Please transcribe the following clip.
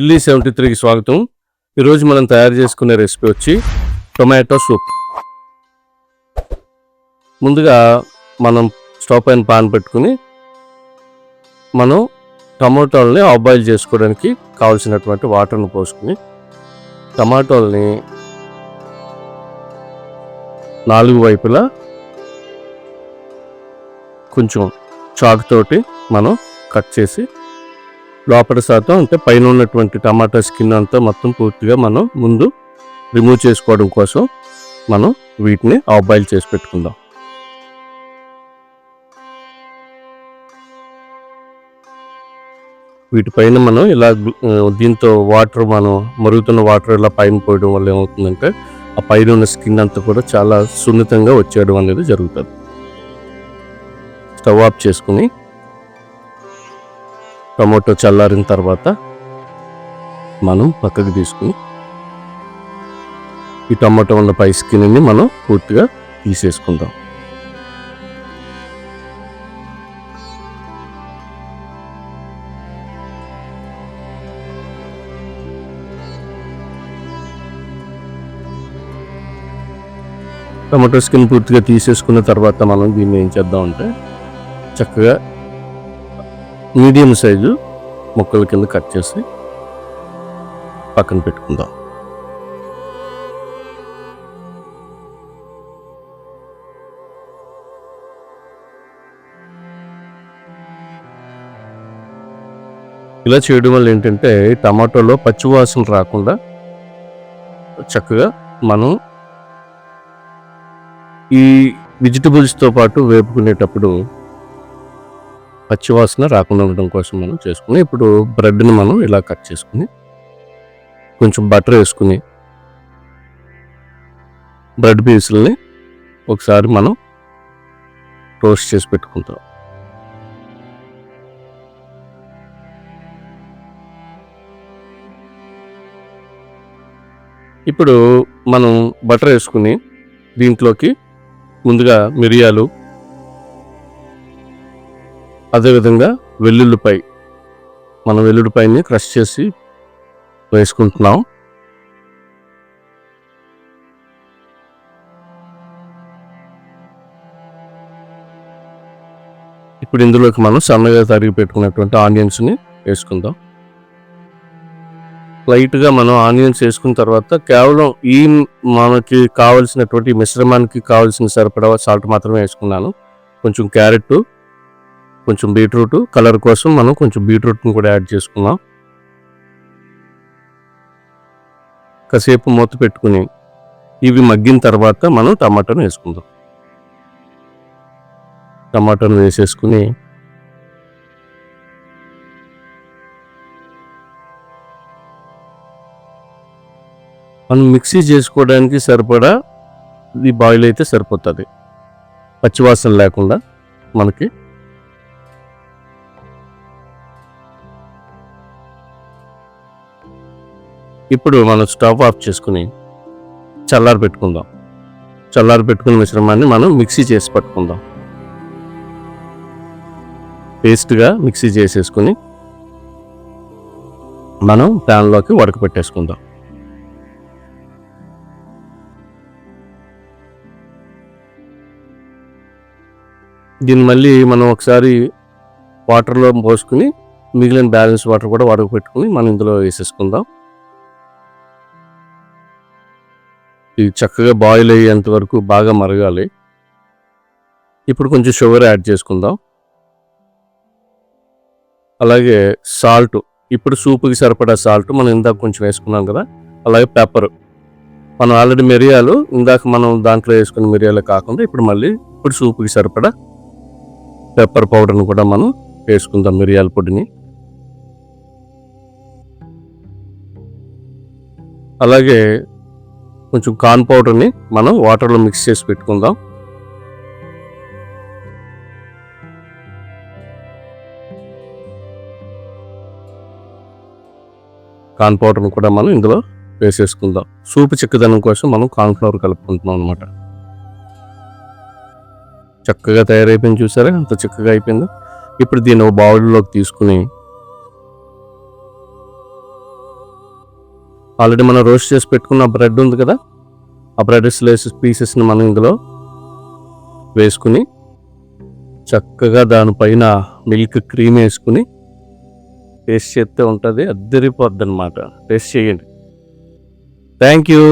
Illi seventy త్రీకి స్వాగతం. ఈరోజు మనం తయారు చేసుకునే రెసిపీ వచ్చి టొమాటో సూప్. ముందుగా మనం స్టవ్ పైన పాన్ పెట్టుకుని మనం టమాటోల్ని ఆఫ్ బాయిల్ చేసుకోవడానికి కావాల్సినటువంటి వాటర్ని పోసుకుని టమాటోల్ని నాలుగు వైపులా కొంచెం చాకుతోటి మనం కట్ చేసి లోపల శాతం అంటే పైన ఉన్నటువంటి టమాటా స్కిన్ అంతా మొత్తం పూర్తిగా మనం ముందు రిమూవ్ చేసుకోవడం కోసం మనం వీటిని ఆఫ్ బాయిల్ చేసి పెట్టుకుందాం. వీటిపైన మనం ఇలా దీంతో వాటర్ మనం మరుగుతున్న వాటర్ ఇలా పైన పోయడం వల్ల ఏమవుతుందంటే ఆ పైన ఉన్న స్కిన్ అంతా కూడా చాలా సున్నితంగా వచ్చేయడం అనేది జరుగుతుంది. స్టవ్ ఆఫ్ చేసుకుని టమాటో చల్లారిన తర్వాత మనం పక్కకు తీసుకుని ఈ టమాటో ఉన్న పై స్కిన్ని మనం పూర్తిగా తీసేసుకుందాం. టమాటో స్కిన్ పూర్తిగా తీసేసుకున్న తర్వాత మనం దీన్ని ఏం చేద్దామంటే చక్కగా మీడియం సైజు ముక్కల కింద కట్ చేసి పక్కన పెట్టుకుందాం. ఇలా చేయడం వల్ల ఏంటంటే టమాటోలో పచ్చివాసన రాకుండా చక్కగా మనం ఈ వెజిటబుల్స్తో పాటు వేపుకునేటప్పుడు పచ్చివాసన రాకుండా ఉండడం కోసం మనం చేసుకుని ఇప్పుడు బ్రెడ్ని మనం ఇలా కట్ చేసుకుని కొంచెం బటర్ వేసుకుని బ్రెడ్ పీసుల్ని ఒకసారి మనం టోస్ట్ చేసి పెట్టుకుంటాం. ఇప్పుడు మనం బటర్ వేసుకుని దీంట్లోకి ముందుగా మిరియాలు అదేవిధంగా వెల్లుల్లిపై మనం వెల్లుల్లిపాయని క్రష్ చేసి వేసుకుంటున్నాం. ఇప్పుడు ఇందులోకి మనం సన్నగా తరిగి పెట్టుకున్నటువంటి ఆనియన్స్ని వేసుకుందాం. లైట్గా మనం ఆనియన్స్ వేసుకున్న తర్వాత కేవలం ఈ మనకి కావలసినటువంటి మిశ్రమానికి కావాల్సిన సరిపడా సాల్ట్ మాత్రమే వేసుకున్నాను. కొంచెం క్యారెట్ కొంచెం బీట్రూట్ కలర్ కోసం మనం కొంచెం బీట్రూట్ని కూడా యాడ్ చేసుకుందాం. కాసేపు మూత పెట్టుకుని ఇవి మగ్గిన తర్వాత మనం టమాటాను వేసుకుందాం. టమాటాను వేసేసుకుని మనం మిక్సీ చేసుకోవడానికి సరిపడా ఇది బాయిల్ అయితే సరిపోతుంది. పచ్చివాసన లేకుండా మనకి ఇప్పుడు మనం స్టవ్ ఆఫ్ చేసుకుని చల్లారి పెట్టుకుందాం. చల్లారి పెట్టుకున్న మిశ్రమాన్ని మనం మిక్సీ చేసి పట్టుకుందాం. పేస్ట్గా మిక్సీ చేసేసుకుని మనం ప్యాన్లోకి ఉడకపెట్టేసుకుందాం దీన్ని మళ్ళీ మనం ఒకసారి వాటర్లో పోసుకుని మిగిలిన బ్యాలెన్స్ వాటర్ కూడా ఉడకపెట్టుకుని మనం ఇందులో వేసేసుకుందాం. ఇది చక్కగా బాయిల్ అయ్యేంత వరకు బాగా మరగాలి. ఇప్పుడు కొంచెం షుగర్ యాడ్ చేసుకుందాం. అలాగే సాల్ట్ ఇప్పుడు సూపుకి సరిపడా సాల్ట్ మనం ఇందాక కొంచెం వేసుకున్నాం కదా అలాగే పెప్పర్ మనం ఆల్రెడీ మిరియాలు ఇందాక మనం దాంట్లో వేసుకున్న మిరియాలు కాకుండా ఇప్పుడు మళ్ళీ ఇప్పుడు సూపుకి సరిపడా పెప్పర్ పౌడర్ని కూడా మనం వేసుకుందాం మిరియాల పొడిని. అలాగే కొంచెం కార్న్ పౌడర్ని మనం వాటర్లో మిక్స్ చేసి పెట్టుకుందాం. కార్న్ పౌడర్ని కూడా మనం ఇందులో వేసేసుకుందాం. సూపు చిక్కదనం కోసం మనం కార్న్ ఫ్లవర్ కలుపుకుంటున్నాం అనమాట చక్కగా తయారైపోయింది చూసారా? అంత చక్కగా అయిపోయిందో. ఇప్పుడు దీన్ని ఒక బౌల్లోకి తీసుకుని ఆల్రెడీ మనం రోస్ట్ చేసి పెట్టుకున్న బ్రెడ్ ఉంది కదా? ఆ బ్రెడ్ స్లేస్ పీసెస్ని మనం ఇందులో వేసుకుని చక్కగా దానిపైన మిల్క్ క్రీమ్ వేసుకుని టేస్ట్ చేస్తే ఉంటుంది అద్దరిపోద్ది అనమాట టేస్ట్ చేయండి. Thank you